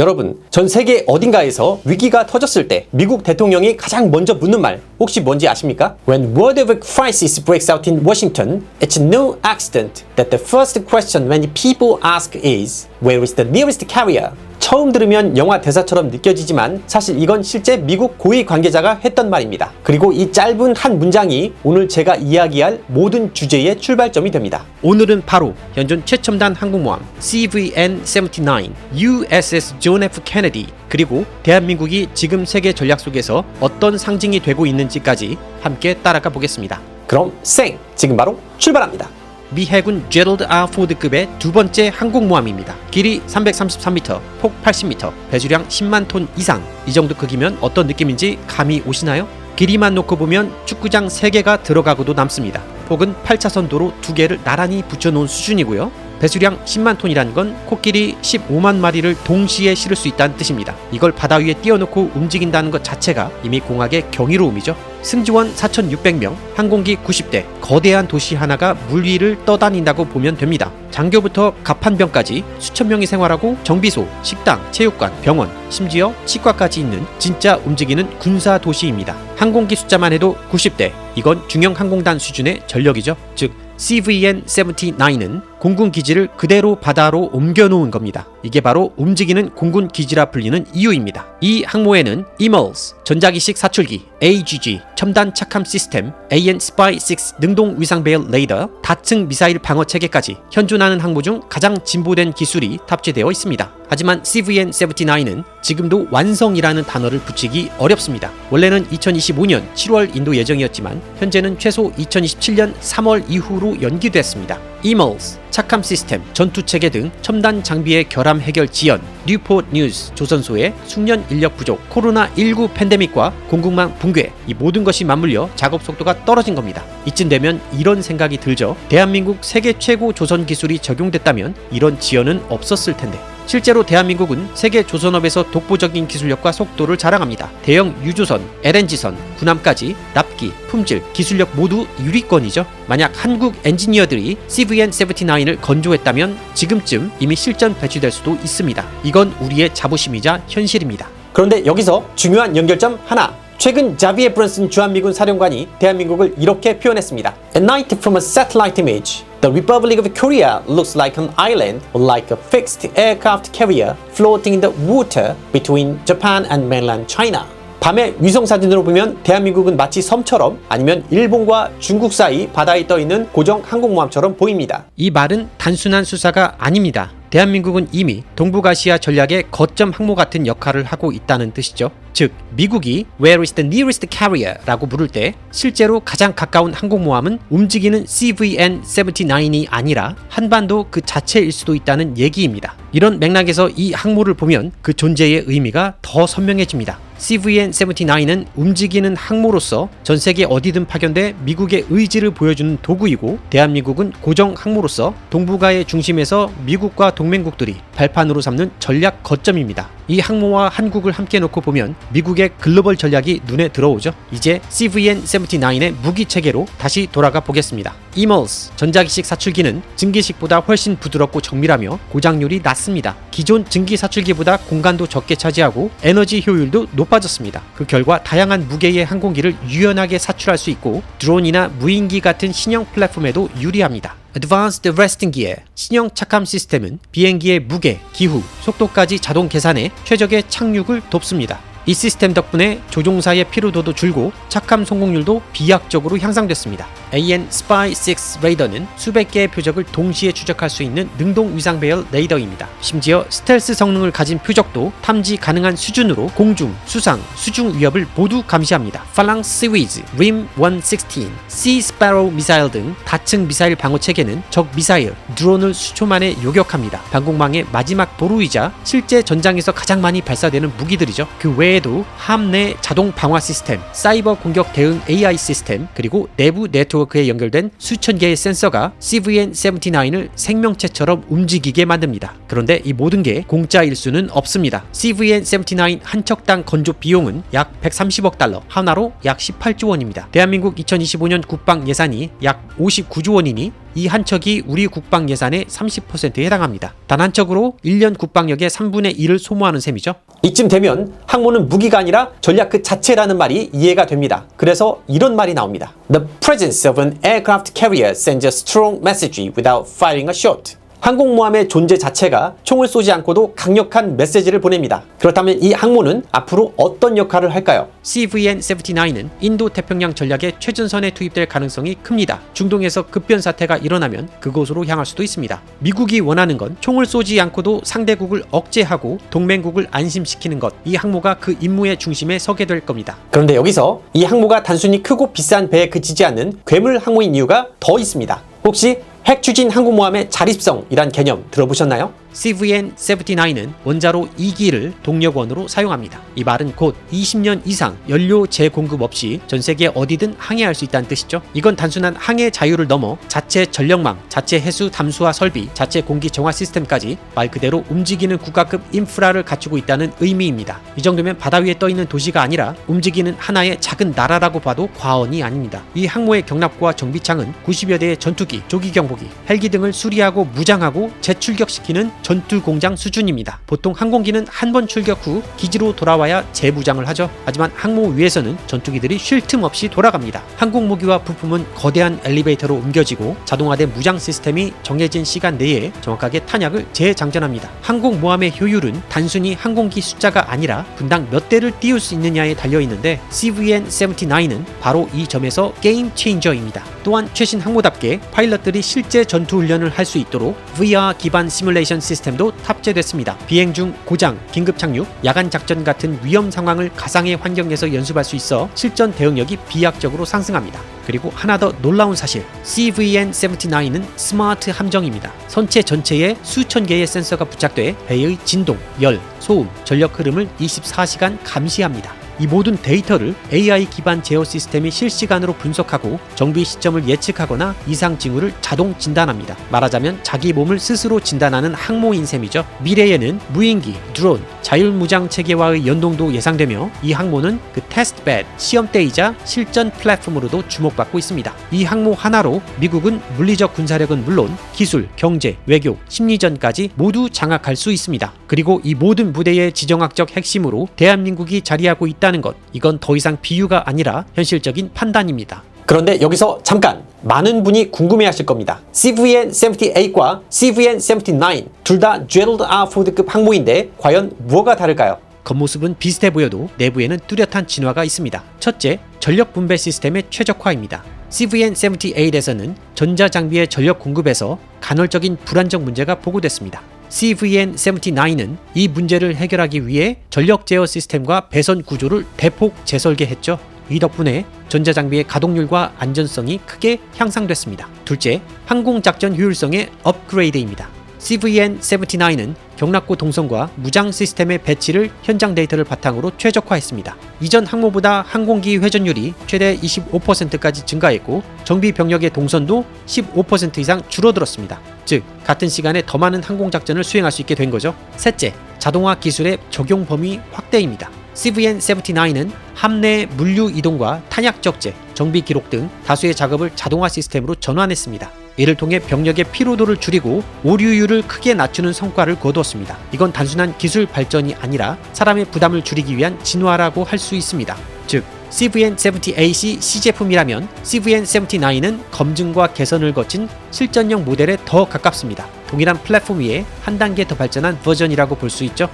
여러분, 전 세계 어딘가에서 위기가 터졌을 때 미국 대통령이 가장 먼저 묻는 말 혹시 뭔지 아십니까? When world of a crisis breaks out in Washington, it's no accident that the first question many people ask is Where is the nearest carrier? 처음 들으면 영화 대사처럼 느껴지지만 사실 이건 실제 미국 고위 관계자가 했던 말입니다. 그리고 이 짧은 한 문장이 오늘 제가 이야기할 모든 주제의 출발점이 됩니다. 오늘은 바로 현존 최첨단 항공모함 CVN-79 USS John F. Kennedy 그리고 대한민국이 지금 세계 전략 속에서 어떤 상징이 되고 있는지까지 함께 따라가 보겠습니다. 그럼 생 지금 바로 출발합니다. 미 해군 제럴드 아 포드급의 두 번째 항공모함입니다. 길이 333m, 폭 80m, 배수량 10만 톤 이상. 이 정도 크기면 어떤 느낌인지 감이 오시나요? 길이만 놓고 보면 축구장 3개가 들어가고도 남습니다. 폭은 8차선 도로 2개를 나란히 붙여놓은 수준이고요. 배수량 10만 톤이란 건 코끼리 15만 마리를 동시에 실을 수 있다는 뜻입니다. 이걸 바다 위에 띄워놓고 움직인다는 것 자체가 이미 공학의 경이로움이죠. 승지원 4,600명, 항공기 90대, 거대한 도시 하나가 물 위를 떠다닌다고 보면 됩니다. 장교부터 갑판병까지 수천 명이 생활하고 정비소, 식당, 체육관, 병원, 심지어 치과까지 있는 진짜 움직이는 군사 도시입니다. 항공기 숫자만 해도 90대, 이건 중형 항공단 수준의 전력이죠. 즉 CVN-79는 공군 기지를 그대로 바다로 옮겨놓은 겁니다. 이게 바로 움직이는 공군 기지라 불리는 이유입니다. 이 항모에는 EMALS, 전자기식 사출기, AGG, 첨단 착함 시스템, AN Spy 6 능동 위상 배열 레이더, 다층 미사일 방어 체계까지 현존하는 항모 중 가장 진보된 기술이 탑재되어 있습니다. 하지만 CVN-79는 지금도 완성이라는 단어를 붙이기 어렵습니다. 원래는 2025년 7월 인도 예정이었지만 현재는 최소 2027년 3월 이후로 연기됐습니다. EMALS, 착함 시스템, 전투 체계 등 첨단 장비의 결함 해결 지연, 뉴포 뉴스 조선소의 숙련 인력 부족, 코로나19 팬데믹과 공급망 붕괴 이 모든 것이 맞물려 작업 속도가 떨어진 겁니다. 이쯤 되면 이런 생각이 들죠. 대한민국 세계 최고 조선 기술이 적용됐다면 이런 지연은 없었을 텐데. 실제로 대한민국은 세계 조선업에서 독보적인 기술력과 속도를 자랑합니다. 대형 유조선, LNG선, 군함까지 납기, 품질, 기술력 모두 유리권이죠. 만약 한국 엔지니어들이 CVN-79을 건조했다면 지금쯤 이미 실전 배치될 수도 있습니다. 이건 우리의 자부심이자 현실입니다. 그런데 여기서 중요한 연결점 하나. 최근 자비에 브런슨 주한미군 사령관이 대한민국을 이렇게 표현했습니다. At night from a satellite image, the Republic of Korea looks like an island like a fixed aircraft carrier floating in the water between Japan and mainland China. 밤에 위성 사진으로 보면 대한민국은 마치 섬처럼 아니면 일본과 중국 사이 바다에 떠 있는 고정 항공모함처럼 보입니다. 이 말은 단순한 수사가 아닙니다. 대한민국은 이미 동북아시아 전략의 거점 항모 같은 역할을 하고 있다는 뜻이죠. 즉, 미국이 Where is the nearest carrier? 라고 물을 때 실제로 가장 가까운 항공모함은 움직이는 CVN-79이 아니라 한반도 그 자체일 수도 있다는 얘기입니다. 이런 맥락에서 이 항모를 보면 그 존재의 의미가 더 선명해집니다. CVN-79는 움직이는 항모로서 전 세계 어디든 파견돼 미국의 의지를 보여주는 도구이고 대한민국은 고정 항모로서 동북아의 중심에서 미국과 동맹국들이 발판으로 삼는 전략 거점입니다. 이 항모와 한국을 함께 놓고 보면 미국의 글로벌 전략이 눈에 들어오죠. 이제 CVN-79의 무기 체계로 다시 돌아가 보겠습니다. EMALS 전자기식 사출기는 증기식보다 훨씬 부드럽고 정밀하며 고장률이 낮습니다. 기존 증기 사출기보다 공간도 적게 차지하고 에너지 효율도 높아졌습니다. 그 결과 다양한 무게의 항공기를 유연하게 사출할 수 있고 드론이나 무인기 같은 신형 플랫폼에도 유리합니다. Advanced Resting Gear 신형 착함 시스템은 비행기의 무게, 기후, 속도까지 자동 계산해 최적의 착륙을 돕습니다. 이 시스템 덕분에 조종사의 피로도도 줄고 착함 성공률도 비약적으로 향상됐습니다. AN Spy 6 레이더는 수백 개의 표적을 동시에 추적할 수 있는 능동 위상 배열 레이더입니다. 심지어 스텔스 성능을 가진 표적도 탐지 가능한 수준으로 공중, 수상, 수중 위협을 모두 감시합니다. 팔랑 시위즈, 림 116, 시 스파로우 미사일 등 다층 미사일 방어 체계는 적 미사일, 드론을 수초 만에 요격합니다. 방공망의 마지막 보루이자 실제 전장에서 가장 많이 발사되는 무기들이죠. 그 외에도 함내 자동 방화 시스템, 사이버 공격 대응 AI 시스템, 그리고 내부 네트워크 에 연결된 수천 개의 센서가 CVN-79을 생명체처럼 움직이게 만듭니다. 그런데 이 모든 게 공짜일 수는 없습니다. CVN-79 한 척당 건조 비용은 약 130억 달러, 하나로 약 18조 원입니다. 대한민국 2025년 국방 예산이 약 59조 원이니 이 한 척이 우리 국방 예산의 30%에 해당합니다. 단 한 척으로 1년 국방력의 3분의 1을 소모하는 셈이죠. 이쯤 되면 항모는 무기가 아니라 전략 그 자체라는 말이 이해가 됩니다. 그래서 이런 말이 나옵니다. The presence of an aircraft carrier sends a strong message without firing a shot. 항공모함의 존재 자체가 총을 쏘지 않고도 강력한 메시지를 보냅니다. 그렇다면 이 항모는 앞으로 어떤 역할을 할까요? CVN-79는 인도 태평양 전략의 최전선에 투입될 가능성이 큽니다. 중동에서 급변 사태가 일어나면 그곳으로 향할 수도 있습니다. 미국이 원하는 건 총을 쏘지 않고도 상대국을 억제하고 동맹국을 안심시키는 것. 이 항모가 그 임무의 중심에 서게 될 겁니다. 그런데 여기서 이 항모가 단순히 크고 비싼 배에 그치지 않는 괴물 항모인 이유가 더 있습니다. 혹시 핵 추진 항공모함의 자립성이란 개념 들어보셨나요? CVN-79는 원자로 2기를 동력원으로 사용합니다. 이 말은 곧 20년 이상 연료 재공급 없이 전 세계 어디든 항해할 수 있다는 뜻이죠. 이건 단순한 항해 자유를 넘어 자체 전력망, 자체 해수 담수화 설비, 자체 공기 정화 시스템까지 말 그대로 움직이는 국가급 인프라를 갖추고 있다는 의미입니다. 이 정도면 바다 위에 떠 있는 도시가 아니라 움직이는 하나의 작은 나라라고 봐도 과언이 아닙니다. 이 항모의 경납고와 정비창은 90여 대의 전투기, 조기 경보기, 헬기 등을 수리하고 무장하고 재출격시키는 전투 공장 수준입니다. 보통 항공기는 한 번 출격 후 기지로 돌아와야 재무장을 하죠. 하지만 항모 위에서는 전투기들이 쉴 틈 없이 돌아갑니다. 항공 무기와 부품은 거대한 엘리베이터로 옮겨지고 자동화된 무장 시스템이 정해진 시간 내에 정확하게 탄약을 재장전합니다. 항공모함의 효율은 단순히 항공기 숫자가 아니라 분당 몇 대를 띄울 수 있느냐에 달려 있는데 CVN-79는 바로 이 점에서 게임 체인저입니다. 또한 최신 항모답게 파일럿들이 실제 전투 훈련을 할 수 있도록 VR 기반 시뮬레이션 시스템도 탑재됐습니다. 비행 중 고장, 긴급 착륙, 야간 작전 같은 위험 상황을 가상의 환경에서 연습할 수 있어 실전 대응력이 비약적으로 상승합니다. 그리고 하나 더 놀라운 사실, CVN-79는 스마트 함정입니다. 선체 전체에 수천 개의 센서가 부착돼 배의 진동, 열, 소음, 전력 흐름을 24시간 감시합니다. 이 모든 데이터를 AI 기반 제어 시스템이 실시간으로 분석하고 정비 시점을 예측하거나 이상 징후를 자동 진단합니다. 말하자면 자기 몸을 스스로 진단하는 항모인 셈이죠. 미래에는 무인기, 드론, 자율무장 체계와의 연동도 예상되며 이 항모는 그 테스트베드, 시험대이자 실전 플랫폼으로도 주목받고 있습니다. 이 항모 하나로 미국은 물리적 군사력은 물론 기술, 경제, 외교, 심리전까지 모두 장악할 수 있습니다. 그리고 이 모든 부대의 지정학적 핵심으로 대한민국이 자리하고 있다 는 것, 이건 더 이상 비유가 아니라 현실적인 판단입니다. 그런데 여기서 잠깐 많은 분이 궁금해하실 겁니다. CVN-78과 CVN-79 둘 다 제럴드 R 포드급 항모인데 과연 뭐가 다를까요? 겉모습은 비슷해 보여도 내부에는 뚜렷한 진화가 있습니다. 첫째, 전력 분배 시스템의 최적화입니다. CVN-78에서는 전자장비의 전력 공급에서 간헐적인 불안정 문제가 보고됐습니다. CVN-79는 이 문제를 해결하기 위해 전력 제어 시스템과 배선 구조를 대폭 재설계했죠. 이 덕분에 전자장비의 가동률과 안전성이 크게 향상됐습니다. 둘째, 항공작전 효율성의 업그레이드입니다. CVN-79는 경락고 동선과 무장 시스템의 배치를 현장 데이터를 바탕으로 최적화했습니다. 이전 항모보다 항공기 회전율이 최대 25%까지 증가했고 정비 병력의 동선도 15% 이상 줄어들었습니다. 즉 같은 시간에 더 많은 항공 작전을 수행할 수 있게 된 거죠. 셋째, 자동화 기술의 적용 범위 확대입니다. CVN-79는 함내 물류 이동과 탄약 적재, 정비 기록 등 다수의 작업을 자동화 시스템으로 전환했습니다. 이를 통해 병력의 피로도를 줄이고 오류율을 크게 낮추는 성과를 거두었습니다. 이건 단순한 기술 발전이 아니라 사람의 부담을 줄이기 위한 진화라고 할 수 있습니다. 즉, CVN-78이 C제품이라면 CVN-79는 검증과 개선을 거친 실전형 모델에 더 가깝습니다. 동일한 플랫폼 위에 한 단계 더 발전한 버전이라고 볼 수 있죠.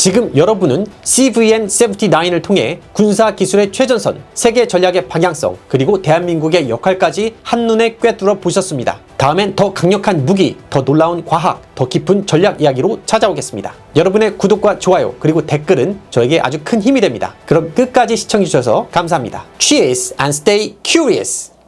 지금 여러분은 CVN-79을 통해 군사 기술의 최전선, 세계 전략의 방향성, 그리고 대한민국의 역할까지 한눈에 꿰뚫어 보셨습니다. 다음엔 더 강력한 무기, 더 놀라운 과학, 더 깊은 전략 이야기로 찾아오겠습니다. 여러분의 구독과 좋아요, 그리고 댓글은 저에게 아주 큰 힘이 됩니다. 그럼 끝까지 시청해주셔서 감사합니다. Cheers and stay curious!